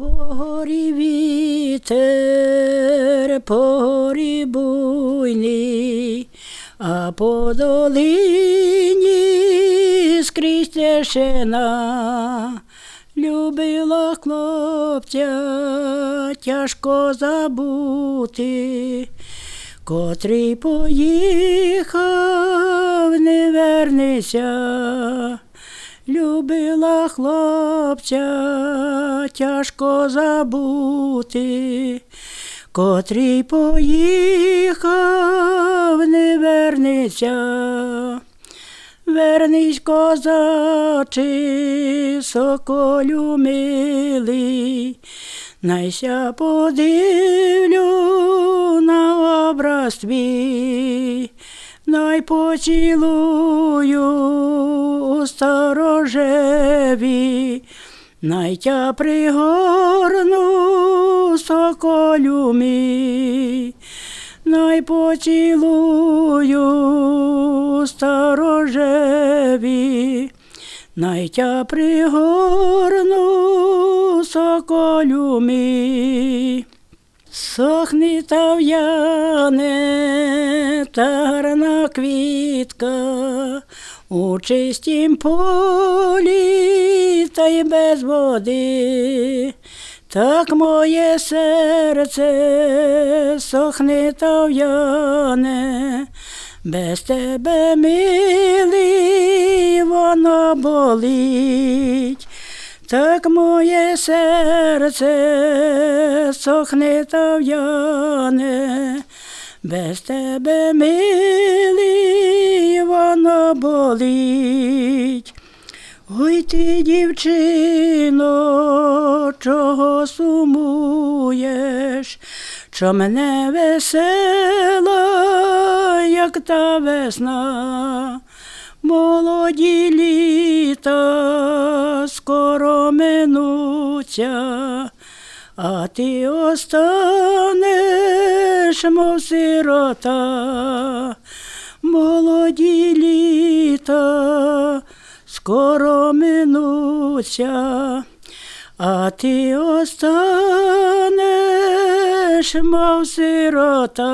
Погорі вітер, погорі буйний, а по долині скрізь тишина. Любила хлопця, тяжко забути, котрий поїхав, не вернеться. Любила хлопця, тяжко забути, котрий поїхав, не вернеться. Вернись, козачі, соколю милий, найся подивлю на образ твій, най поцілую у най тя пригорну соколю мій. Най поцілую у сторожеві, най тя пригорну соколю мій. В'яне та гарна квітка у чистім полі та й без води. Так моє серце сохне та в'яне, без тебе, милий, воно болить. Так моє серце сохне та в'яне, без тебе, милий, воно болить. Ой ти, дівчино, чого сумуєш, що мене весела, як та весна, молоді літа скоро минуться, а ти останеш, мов сирота, молоді літа скоро минуться, а ти останеш, мов сирота.